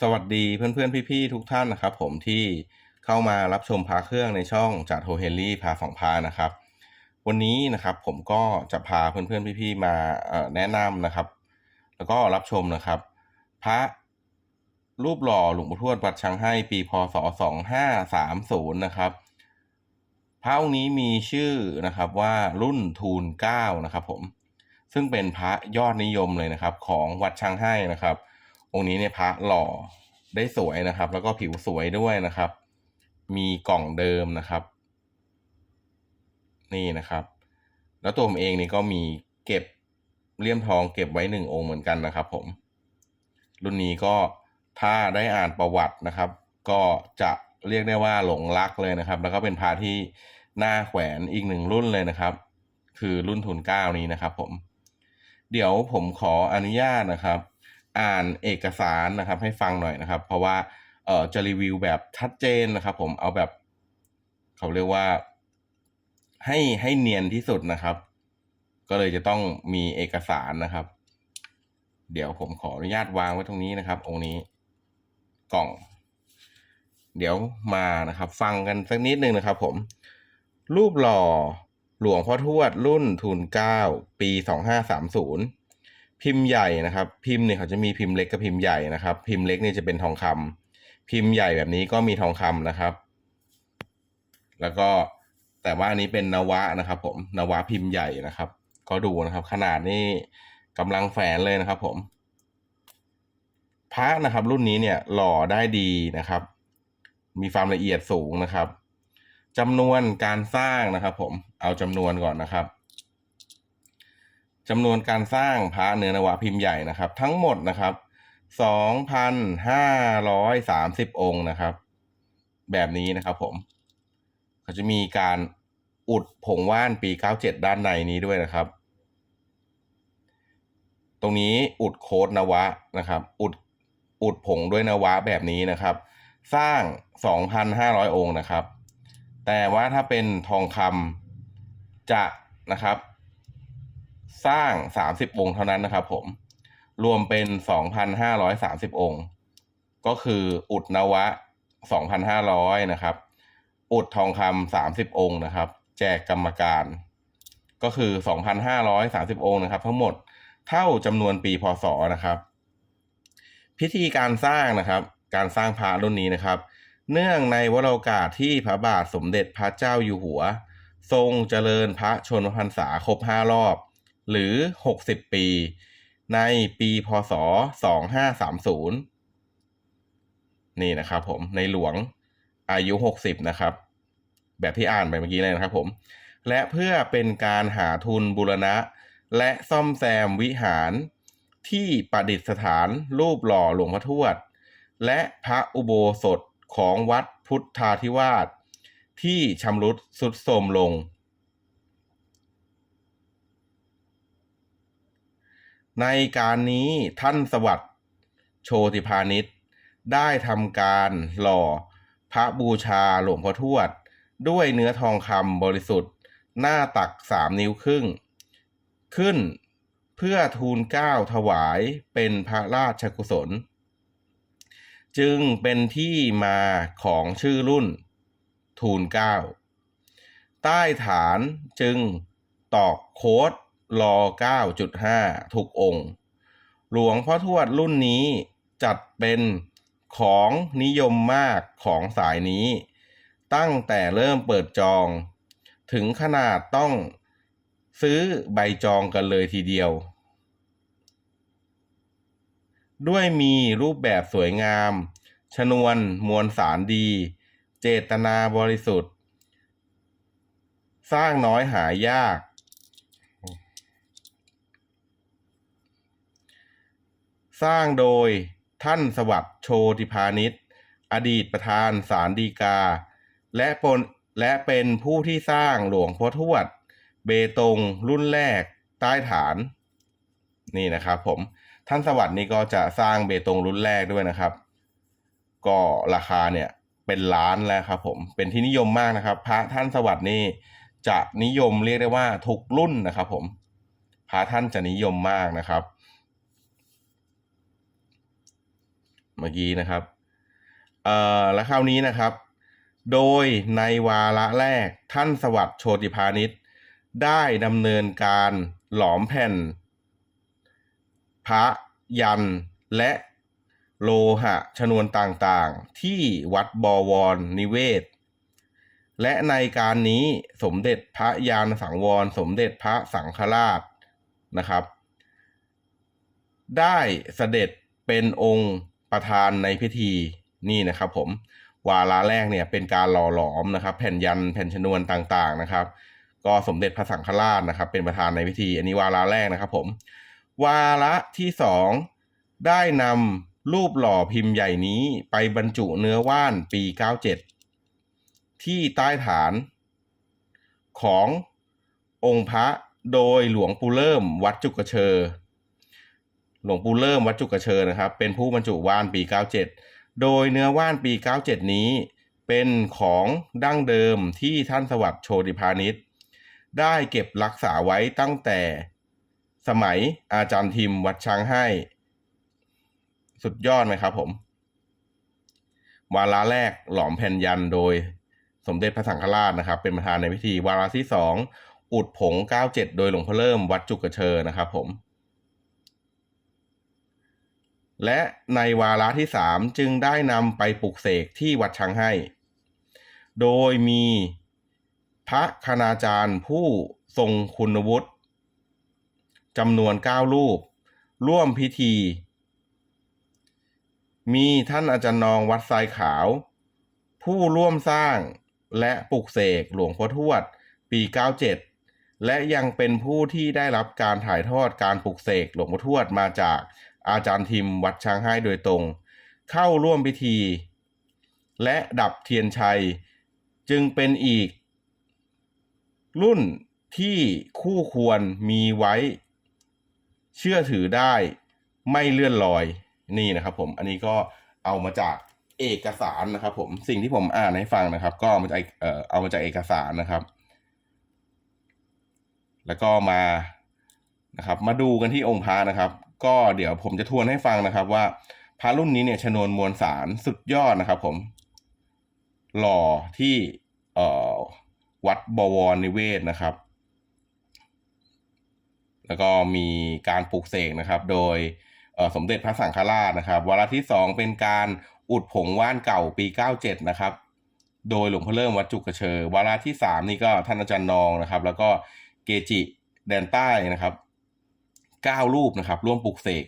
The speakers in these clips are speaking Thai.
สวัสดีเพื่อนๆ พี่ๆ ทุกท่านนะครับ ผมที่เข้ามารับชมพาเครื่องในช่องจากโทเฮนรี่พาสองพานะครับ วันนี้นะครับผมก็จะพาเพื่อนๆ พี่ๆ มาเอ่อแนะนำนะครับ แล้วก็รับชมนะครับ พระรูปหล่อหลวงปู่ทวดวัดช้างให้ปีพศ 2530 นะครับ พระองค์นี้มีชื่อนะครับว่ารุ่นทูลเก้านะครับผมซึ่งเป็นพระยอดนิยมเลยนะครับ ของวัดช้างให้นะครับ องค์นี้เนี่ยพระหล่อได้สวยนะครับ แล้วก็ผิวสวยด้วยนะครับ มีกล่องเดิมนะครับ นี่นะครับ แล้วตัวผมเองนี่ก็มีเก็บเลี่ยมทองเก็บไว้หนึ่งองค์เหมือนกันนะครับ ผม รุ่นนี้ก็ถ้าได้อ่านประวัตินะครับ ก็จะเรียกได้ว่าหลงรักเลยนะครับ แล้วก็เป็นพระที่น่าแขวนอีกหนึ่งรุ่นเลยนะครับ คือรุ่นทุนเก้านี้นะครับ ผม เดี๋ยวผมขออนุญาตนะครับ อ่านเอกสารนะครับ ให้ฟังหน่อยนะครับ เพราะว่าเออจะรีวิวแบบชัดเจนนะครับผมเอาแบบเขาเรียกว่า ให้ให้เนียนที่สุดนะครับ ก็เลยจะต้องมีเอกสารนะครับ เดี๋ยวผมขออนุญาตวางไว้ตรงนี้นะครับ องค์นี้กล่อง เดี๋ยวมานะครับ ฟังกันสักนิดนึงนะครับ ผม รูปหล่อหลวงพ่อทวดรุ่นทุนเก้าปีสองห้าสามศูนย์ พิมพ์ใหญ่นะครับ พิมพ์เนี่ยเขาจะมีพิมพ์เล็กกับพิมพ์ใหญ่นะครับ พิมพ์เล็กเนี่ยจะเป็นทองคำพิมพ์ใหญ่แบบนี้ก็มีทองคำนะครับ แล้วก็แต่ว่าอันนี้เป็นนวะนะครับ ผมนวะพิมพ์ใหญ่นะครับ ก็ดูนะครับ ขนาดนี่กำลังแฝนเลยนะครับ ผม พระนะครับ รุ่นนี้เนี่ยหล่อได้ดีนะครับ มีความละเอียดสูงนะครับจำนวนการสร้างนะครับ ผมเอาจำนวนก่อนนะครับ จำนวนการสร้างพระเนื้อนวะพิมพ์ใหญ่นะครับ ทั้งหมดนะครับสองพันห้าร้อยสามสิบองค์นะครับ แบบนี้นะครับผมเขาจะมีการอุดผงว่านปีเก้าเจ็ดด้านในนี้ด้วยนะครับ ตรงนี้อุดโค้ดนวะนะครับ อุดอุดผงด้วยนวะแบบนี้นะครับ สร้างสองพันห้าร้อยองค์นะครับ แต่ว่าถ้าเป็นทองคำจะนะครับ สร้าง 30 องค์เท่านั้นนะครับผม รวมเป็น 2,530 องค์ ก็คืออุดนวะ 2,500 นะครับ อุดทองคำ30 องค์นะครับ แจกกรรมการ ก็คือ 2,530 องค์นะครับ ทั้งหมดเท่าจำนวนปีพศนะครับ พิธีการสร้างนะครับ การสร้างพระรุ่นนี้นะครับ เนื่องในวโรกาสที่พระบาทสมเด็จพระเจ้าอยู่หัว ทรงเจริญพระชนมพรรษาครบห้ารอบ หรือ 60 ปี ในปีพศ 2530 นี่นะครับผมในหลวงอายุ 60 นะครับ แบบที่อ่านไปเมื่อกี้เลยนะครับผม และเพื่อเป็นการหาทุนบูรณะ และซ่อมแซมวิหารที่ประดิษฐานรูปหล่อหลวงพ่อทวด และพระอุโบสถของวัดพุทธาธิวาสที่ชำรุดสุดโทรมลง ในการนี้ท่านสวัสดิ์โชติพาณิชย์ได้ทำการหล่อพระบูชาหลวงพ่อทวด ด้วยเนื้อทองคำบริสุทธิ์ หน้าตักสามนิ้วครึ่ง ขึ้นเพื่อทูลเกล้าถวายเป็นพระราชกุศล จึงเป็นที่มาของชื่อรุ่น ทูลเกล้าใต้ฐานจึงตอกโค้ด รอ9.5 ทุกองค์ หลวงพ่อทวดรุ่นนี้จัดเป็นของนิยมมากของสายนี้ ตั้งแต่เริ่มเปิดจอง ถึงขนาดต้องซื้อใบจองกันเลยทีเดียว ด้วยมีรูปแบบสวยงาม ชนวนมวลสารดี เจตนาบริสุทธิ์ สร้างน้อยหายาก สร้างโดยท่านสวัสดิ์โชติพาณิชย์อดีตประธานศาลฎีกา และปนและเป็นผู้ที่สร้างหลวงพ่อทวด เบตงรุ่นแรกใต้ฐาน นี่นะครับผมท่านสวัสดิ์นี่ก็จะสร้างเบตงรุ่นแรกด้วยนะครับ ก็ราคาเนี่ยเป็นล้านแล้วครับผมเป็นที่นิยมมากนะครับ พระท่านสวัสดิ์นี่จะนิยมเรียกได้ว่าทุกรุ่นนะครับ ผมพระท่านจะนิยมมากนะครับ เมื่อกี้นะครับเอ่อแล้วคราวนี้นะครับ โดยในวาระแรกท่านสวัสดิ์โชติพาณิชย์ได้ดำเนินการหลอมแผ่น พระยันและโลหะชนวนต่างๆ ที่วัดบวรนิเวศ และในการนี้สมเด็จพระยานสังวร สมเด็จพระสังฆราชนะครับ ได้เสด็จเป็นองค์ ประธานในพิธีนี่นะครับผมวาระแรกเนี่ยเป็นการหล่อหลอมนะครับแผ่นยันแผ่นชนวนต่างๆนะครับ ก็สมเด็จพระสังฆราชนะครับ เป็นประธานในพิธี อันนี้วาระแรกนะครับผมวาระที่สองได้นำรูปหล่อพิมพ์ใหญ่นี้ไปบรรจุเนื้อว่านปี 97 ที่ใต้ฐานขององค์พระโดยหลวงปู่เริ่มวัดจุกเชอ หลวงปู่เริ่มวัดจุกเชอนะครับ เป็นผู้บรรจุว่านปี 97 โดยเนื้อว่านปี 97 นี้ เป็นของดั้งเดิมที่ท่านสวัสดิ์โชติพาณิชย์ได้เก็บรักษาไว้ตั้งแต่สมัยอาจารย์ทิมวัดช้างให้ สุดยอดไหมครับผม วาระแรกหลอมแผ่นยันโดยสมเด็จพระสังฆราชนะครับ เป็นประธานในพิธี วาระที่สองอุดผง 97 โดยหลวงพ่อเริ่มวัดจุกเชอนะครับผม และในวาระที่สามจึงได้นำไปปลุกเสกที่วัดช้างให้ โดยมีพระคณาจารย์ผู้ทรงคุณวุฒิจำนวนเก้ารูป ร่วมพิธี มีท่านอาจารย์นองวัดทรายขาว ผู้ร่วมสร้างและปลุกเสกหลวงพ่อทวด ปี 97 และยังเป็นผู้ที่ได้รับการถ่ายทอดการปลุกเสกหลวงพ่อทวดมาจาก อาจารย์ทิมวัดช้างให้โดยตรง เข้าร่วมพิธี และดับเทียนชัย จึงเป็นอีก รุ่นที่คู่ควรมีไว้ เชื่อถือได้ไม่เลื่อนลอยนี่นะครับผมอันนี้ก็เอามาจากเอกสารนะครับผมสิ่งที่ผมอ่านให้ฟังนะครับ ก็เอามาจากเอ่อเอามาจากเอกสารนะครับ แล้วก็มานะครับ มาดูกันที่องค์พระนะครับ ก็เดี๋ยวผมจะทวนให้ฟังนะครับว่าพระรุ่นนี้เนี่ยชนวนมวลสารสุดยอดนะครับผม หล่อที่เอ่อวัดบวรนิเวศนะครับ แล้วก็มีการปลูกเสกนะครับ โดยสมเด็จพระสังฆราชนะครับวาระที่สองเป็นการอุดผงว่านเก่าปี 97 นะครับ โดยหลวงพ่อเริ่มวัดจุกกระเชอวาระที่สามนี่ก็ท่านอาจารย์นองนะครับ แล้วก็เกจิแดนใต้นะครับ เก้ารูปนะครับ ร่วมปลูกเสก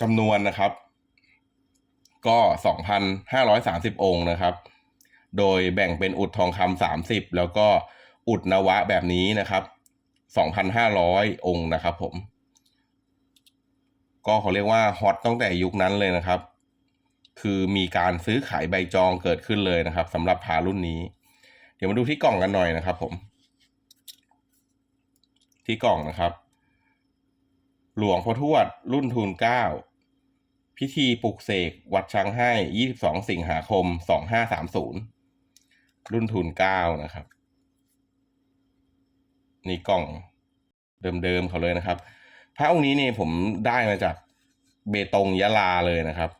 จำนวนนะครับ ก็ 2,530 องค์นะครับ โดยแบ่งเป็นอุดทองคำ30 แล้วก็อุดนวะแบบนี้นะครับ 2,500 องค์นะครับผม ก็เขาเรียกว่าฮอตตั้งแต่ยุคนั้นเลยนะครับ คือมีการซื้อขายใบจองเกิดขึ้นเลยนะครับสำหรับพารุ่นนี้ เดี๋ยวมาดูที่กล่องกันหน่อยนะครับผม ที่กล่องนะครับ หลวงพ่อทวดรุ่นทูลเก้าพิธีปลุกเสกวัดช้างให้ 22 สิงหาคม 2530 รุ่นทูลเก้านะครับ นี่กล่องเดิมๆเขาเลยนะครับ พระองค์นี้เนี่ยผมได้มาจากเบตงยะลาเลยนะครับ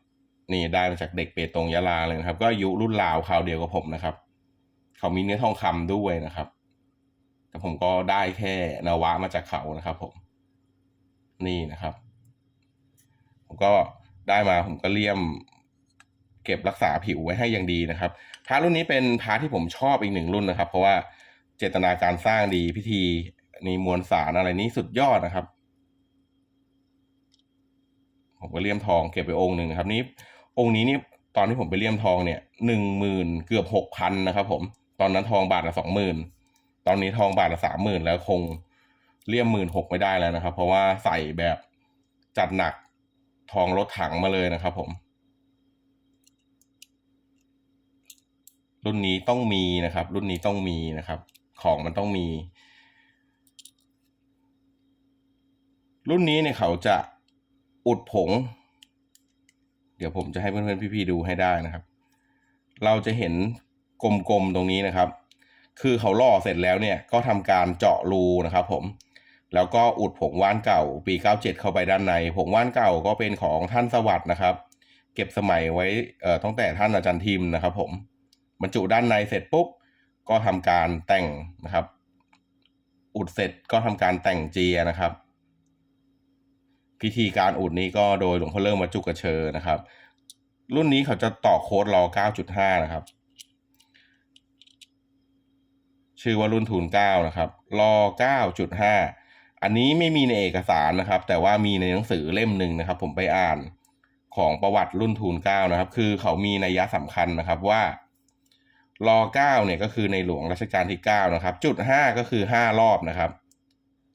นี่ได้มาจากเด็กเบตงยะลาเลยนะครับ ก็อายุรุ่นราวคราวเดียวกับผมนะครับ เขามีเนื้อทองคำด้วยนะครับ แต่ผมก็ได้แค่นาวะมาจากเขานะครับ ผม นี่นะครับ ผมก็ได้มาผมก็เลี่ยม เก็บรักษาผิวไว้ให้อย่างดีนะครับพระรุ่นนี้เป็นพระที่ผมชอบอีกหนึ่งรุ่นนะครับ เพราะว่าเจตนาการสร้างดีพิธีนี่มวลสารอะไรนี้สุดยอดนะครับ ผมก็เลี่ยมทองเก็บไปองค์หนึ่งครับ นี้ องค์นี้นี่ตอนที่ผมไปเลี่ยมทองเนี่ยหนึ่งหมื่นเกือบหกพันนะครับ ผม ตอนนั้นทองบาทละสองหมื่น ตอนนี้ทองบาทละสามหมื่นแล้วคงเลี่ยมหมื่นหกไม่ได้แล้วนะครับ เพราะว่าใส่แบบจัดหนักทองรถถังมาเลยนะครับผม รุ่นนี้ต้องมีนะครับ รุ่นนี้ต้องมีนะครับ ของมันต้องมี รุ่นนี้เนี่ยเขาจะอุดผง เดี๋ยวผมจะให้เพื่อนๆพี่ๆดูให้ได้นะครับ เราจะเห็นกลมๆตรงนี้นะครับ คือเขาล่อเสร็จแล้วเนี่ยก็ทำการเจาะรูนะครับผมแล้วก็อุดผงว่านเก่าปี 97 เข้าไปด้านใน ผงว่านเก่าก็เป็นของท่านสวัสด์นะครับ เก็บสมัยไว้เอ่อตั้งแต่ท่านอาจารย์ทิมนะครับ ผมบรรจุด้านในเสร็จปุ๊บก็ทำการแต่งนะครับ อุดเสร็จก็ทำการแต่งเจียนะครับ พิธีการอุดนี้ก็โดยหลวงพ่อเริ่มวัจุกกระเชอนะครับ รุ่นนี้เขาจะต่อโค้ดรอ 9.5 นะครับ ชื่อว่ารุ่นทูน9นะครับรอ9.5 อันนี้ไม่มีในเอกสารนะครับ แต่ว่ามีในหนังสือเล่มหนึ่งนะครับ ผมไปอ่านของประวัติรุ่นทูน9นะครับ คือเขามีนัยยะสำคัญนะครับว่ารอ9เนี่ยก็คือในหลวงรัชกาลที่9นะครับ จุด 5 ก็คือ 5 รอบนะครับ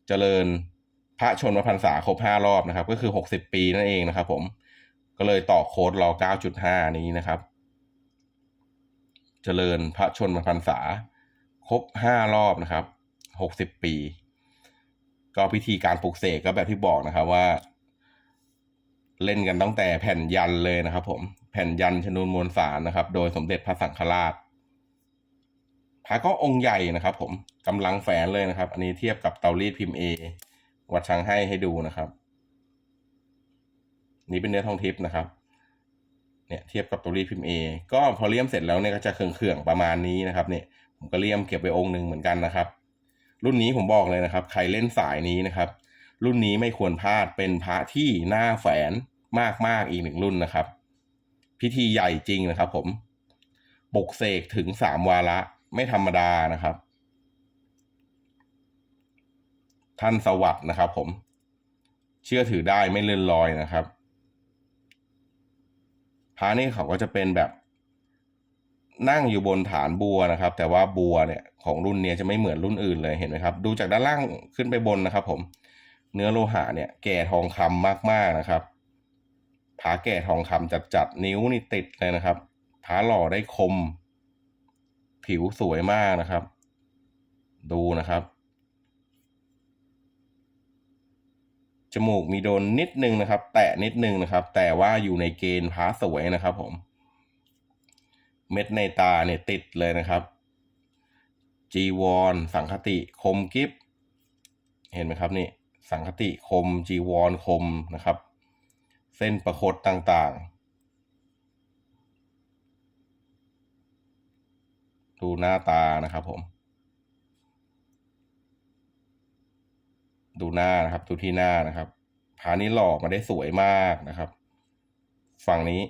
เจริญพระชนมพรรษาครบ 5 รอบนะครับ ก็คือ 60 ปีนั่นเองนะครับ ผมก็เลยต่อโค้ดรอ9.5 นี้นะครับ เจริญพระชนมพรรษา ครบ5รอบนะครับ60ปี ก็พิธีการปลุกเสกก็แบบที่บอกนะครับว่า เล่นกันตั้งแต่แผ่นยันเลยนะครับ ผมแผ่นยันชนวนมวลสารนะครับ โดยสมเด็จพระสังฆราชพระก็องค์ใหญ่นะครับ ผมกำลังแฝนเลยนะครับ อันนี้เทียบกับเตารีดพิมพ์เอวัดช้างให้ให้ดูนะครับ นี่เป็นเนื้อทองทิพย์นะครับ เนี่ยเทียบกับตัวรีดพิมพ์เอก็พอเลี่ยมเสร็จแล้วเนี่ยก็จะเคืองๆประมาณนี้นะครับ เนี่ย ผมก็เลี่ยมเก็บไว้องค์หนึ่งเหมือนกันนะครับ รุ่นนี้ผมบอกเลยนะครับ ใครเล่นสายนี้นะครับ รุ่นนี้ไม่ควรพลาดเป็นพระที่หน้าแฝนมากๆอีกหนึ่งรุ่นนะครับ พิธีใหญ่จริงนะครับ ผมปกเสกถึงสามวาระไม่ธรรมดานะครับ ท่านสวัสด์นะครับ ผม เชื่อถือได้ไม่เลื่อนลอยนะครับพระนี่เขาก็จะเป็นแบบ นั่งอยู่บนฐานบัวนะครับ แต่ว่าบัวเนี่ยของรุ่นเนี้ยจะไม่เหมือนรุ่นอื่นเลยเห็นไหมครับ ดูจากด้านล่างขึ้นไปบนนะครับ ผม เนื้อโลหะเนี่ย แก่ทองคำมากๆนะครับผาแก่ทองคำจัดๆนิ้วนี่ติดเลยนะครับผาหล่อได้คม ผิวสวยมากนะครับ ดูนะครับจมูกมีโดนนิดนึงนะครับ แตะนิดนึงนะครับ แต่ว่าอยู่ในเกณฑ์พาสวยนะครับผม เม็ดในตาเนี่ยติดเลยนะครับ จีวร สังคติคมกิฟเห็นไหมครับนี่สังคติคม จีวรคมนะครับ เส้นประคตต่างๆ ดูหน้าตานะครับผม ดูหน้านะครับดูที่หน้านะครับพานี้หล่อมาได้สวยมากนะครับ ฝั่งนี้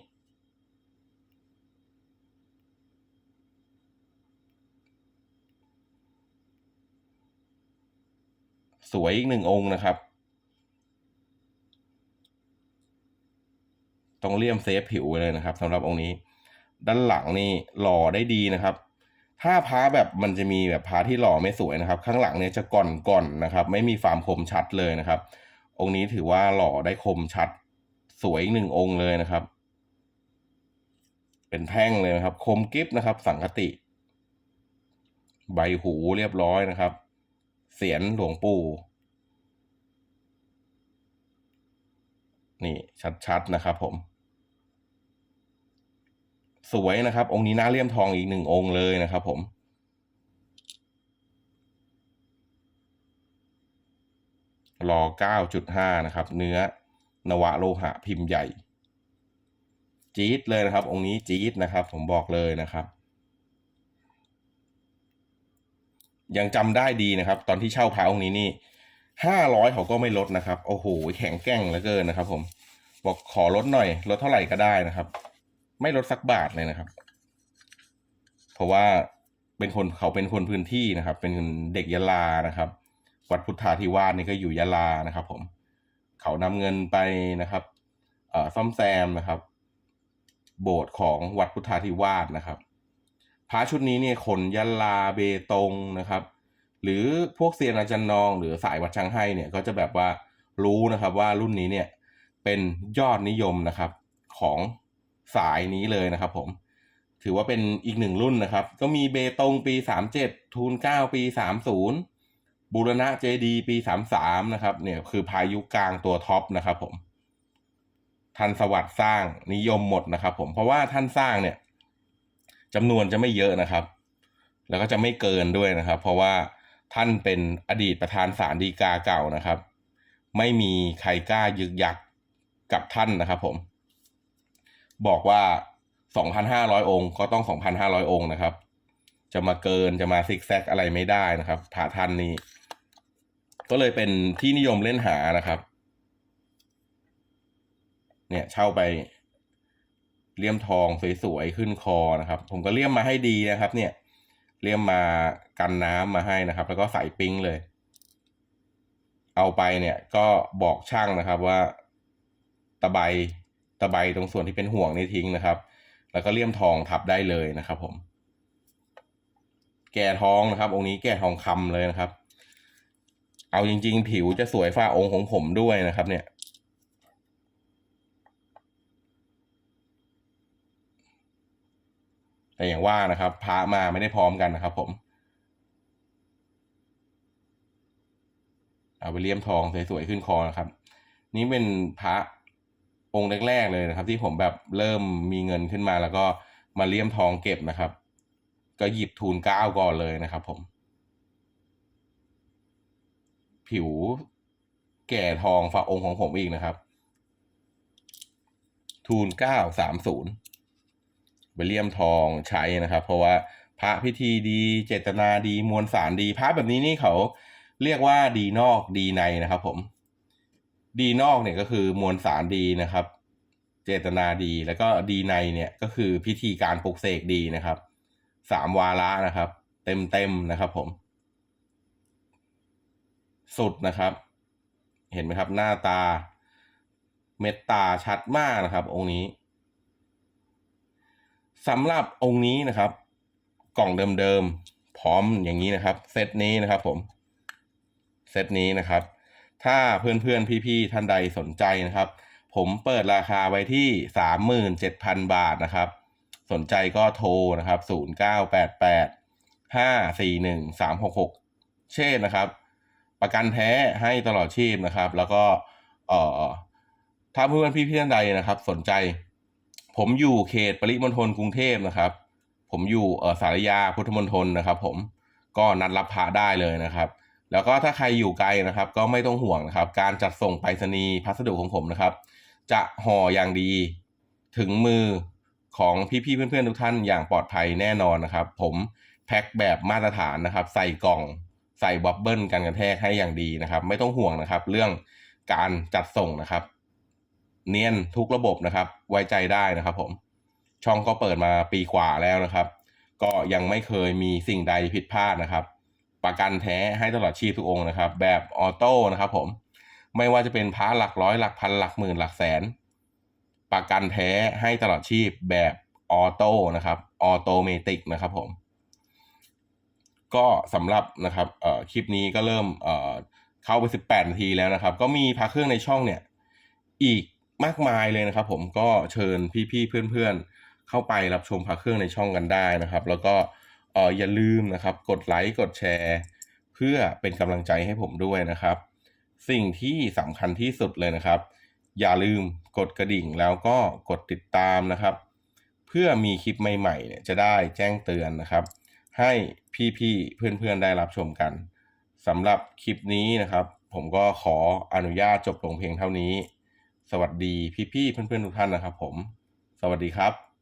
สวยอีกหนึ่งองค์นะครับ ต้องเลี่ยมเซฟผิวเลยนะครับสำหรับองค์นี้ ด้านหลังนี่หล่อได้ดีนะครับ ถ้าพาแบบมันจะมีแบบพาที่หล่อไม่สวยนะครับ ข้างหลังเนี่ยจะก่อนก่อนนะครับ ไม่มีความคมชัดเลยนะครับ องค์นี้ถือว่าหล่อได้คมชัด สวยอีกหนึ่งองค์เลยนะครับ เป็นแท่งเลยนะครับ คมกิฟนะครับ สังคติ ใบหูเรียบร้อยนะครับ เสียนหลวงปู่ นี่ชัดๆนะครับผม สวยนะครับ องค์นี้หน้าเลี่ยมทองอีกหนึ่งองค์เลยนะครับผมรอเก้าจุดห้านะครับ เนื้อนวะโลหะพิมพ์ใหญ่ จี๊ดเลยนะครับ องค์นี้จี๊ดนะครับ ผมบอกเลยนะครับ ยังจำได้ดีนะครับ ตอนที่เช่าพระองค์นี้นี่ห้าร้อยเขาก็ไม่ลดนะครับ โอ้โหแข็งแกร่งเหลือเกินนะครับ ผมบอกขอลดหน่อยลดเท่าไหร่ก็ได้นะครับ ไม่ลดสักบาทเลยนะครับ เพราะว่าเป็นคนเขาเป็นคนพื้นที่นะครับ เป็นเด็กยะลานะครับ วัดพุทธาธิวาสนี่ก็อยู่ยะลานะครับ ผม เขานำเงินไปนะครับซ่อมแซมนะครับ โบสถ์ของวัดพุทธาธิวาสนะครับ พระชุดนี้เนี่ยคนยะลาเบตงนะครับ หรือพวกเซียนอาจารย์นอง หรือสายวัดช้างให้เนี่ยก็จะแบบว่ารู้นะครับว่ารุ่นนี้เนี่ยเป็นยอดนิยมนะครับของสายนี้เลยนะครับ ผม ถือว่าเป็นอีกหนึ่งรุ่นนะครับ ก็มีเบตงปีสามเจ็ดทูนเก้าปีสามศูนย์บูรณะเจดีปีสามสามนะครับเนี่ยคือพายุกลางตัวท็อปนะครับ ผมท่านสวัสดิ์สร้างนิยมหมดนะครับ ผมเพราะว่าท่านสร้างเนี่ย จำนวนจะไม่เยอะนะครับ แล้วก็จะไม่เกินด้วยนะครับ เพราะว่าท่านเป็นอดีตประธานศาลฎีกาเก่านะครับ ไม่มีใครกล้ายึกยักกับท่านนะครับ ผม บอกว่า 2,500 องค์ ก็ต้อง 2,500 องค์นะครับ จะมาเกินจะมาซิกแซกอะไรไม่ได้นะครับพระท่านนี้ ก็เลยเป็นที่นิยมเล่นหานะครับ เนี่ยเช่าไป เลี่ยมทองสวยๆขึ้นคอนะครับ ผมก็เลี่ยมมาให้ดีนะครับ เนี่ย เลี่ยมมากันน้ำมาให้นะครับ แล้วก็ใส่ปิ้งเลย เอาไปเนี่ยก็บอกช่างนะครับว่า ตะไบตะไบตรงส่วนที่เป็นห่วงนี่ทิ้งนะครับ แล้วก็เลี่ยมทองทับได้เลยนะครับ ผม แก่ทองนะครับ องค์นี้แก่ทองคำเลยนะครับ เอาจริง ๆ ผิวจะสวยฝ้าองค์ของผมด้วยนะครับ เนี่ย แต่อย่างว่านะครับพระมาไม่ได้พร้อมกันนะครับ ผมเอาไปเลี่ยมทองสวยๆขึ้นคอนะครับ นี่เป็นพระองค์แรกๆเลยนะครับ ที่ผมแบบเริ่มมีเงินขึ้นมา แล้วก็มาเลี่ยมทองเก็บนะครับ ก็หยิบทูลเก้าก่อนเลยนะครับ ผม ผิวแก่ทองฝาองค์ของผมอีกนะครับ ทูลเก้าสามศูนย์ ไปเลี่ยมทองใช้นะครับ เพราะว่าพระพิธีดีเจตนาดีมวลสารดีพระแบบนี้นี่เขาเรียกว่าดีนอกดีในนะครับ ผม ดีนอกเนี่ยก็คือมวลสารดีนะครับ เจตนาดีแล้วก็ดีในเนี่ยก็คือพิธีการปลุกเสกดีนะครับสามวาระนะครับ เต็มเต็มนะครับ ผม สุดนะครับ เห็นไหมครับ หน้าตา เม็ดตาชัดมากนะครับ องค์นี้ สำหรับองค์นี้นะครับ กล่องเดิมๆพร้อมอย่างนี้นะครับ เซตนี้นะครับผม เซตนี้นะครับ ถ้าเพื่อนๆพี่ๆท่านใดสนใจนะครับ ผมเปิดราคาไว้ที่สามหมื่นเจ็ดพันบาทนะครับ สนใจก็โทรนะครับศูนย์เก้าแปดแปดห้าสี่หนึ่งสามหกหกเช่นนะครับ ประกันแท้ให้ตลอดชีพนะครับ แล้วก็เอ่อถ้าเพื่อนพี่ๆท่านใดนะครับ สนใจ ผมอยู่เขตปริมณฑลกรุงเทพนะครับ ผมอยู่เออสารยาพุทธมณฑลนะครับ ผมก็นัดรับพระได้เลยนะครับ แล้วก็ถ้าใครอยู่ไกลนะครับ ก็ไม่ต้องห่วงนะครับ การจัดส่งไปรษณีย์พัสดุของผมนะครับ จะห่ออย่างดีถึงมือของพี่ๆเพื่อนๆทุกท่านอย่างปลอดภัยแน่นอนนะครับ ผมแพ็คแบบมาตรฐานนะครับ ใส่กล่องใส่บับเบิ้ลกันกระแทกให้อย่างดีนะครับ ไม่ต้องห่วงนะครับ เรื่องการจัดส่งนะครับ เนียนทุกระบบนะครับ ไว้ใจได้นะครับผมช่องก็เปิดมาปีกว่าแล้วนะครับ ก็ยังไม่เคยมีสิ่งใดผิดพลาดนะครับ ประกันแท้ให้ตลอดชีพทุกองค์นะครับ แบบออโต้นะครับผมไม่ว่าจะเป็นพระหลักร้อยหลักพันหลักหมื่นหลักแสน ประกันแท้ให้ตลอดชีพแบบออโต้นะครับออโตเมติกนะครับผม ก็สำหรับนะครับเอ่อคลิปนี้ก็เริ่มเอ่อเข้าไป 18 นาทีแล้วนะครับ ก็มีพระเครื่องในช่องเนี่ย อีก มากมายเลยนะครับ ผมก็เชิญพี่ๆเพื่อนๆ เข้าไปรับชมพระเครื่องในช่องกันได้นะครับ แล้วก็เอออย่าลืมนะครับ กดไลค์กดแชร์ เพื่อเป็นกำลังใจให้ผมด้วยนะครับ สิ่งที่สำคัญที่สุดเลยนะครับ อย่าลืมกดกระดิ่งแล้วก็กดติดตามนะครับ เพื่อมีคลิปใหม่ๆเนี่ยจะได้แจ้งเตือนนะครับ ให้พี่ๆเพื่อนๆได้รับชมกันสำหรับคลิปนี้นะครับ ผมก็ขออนุญาตจบลงเพียงเท่านี้ สวัสดีพี่ๆเพื่อนๆทุกท่านนะครับผม สวัสดีครับ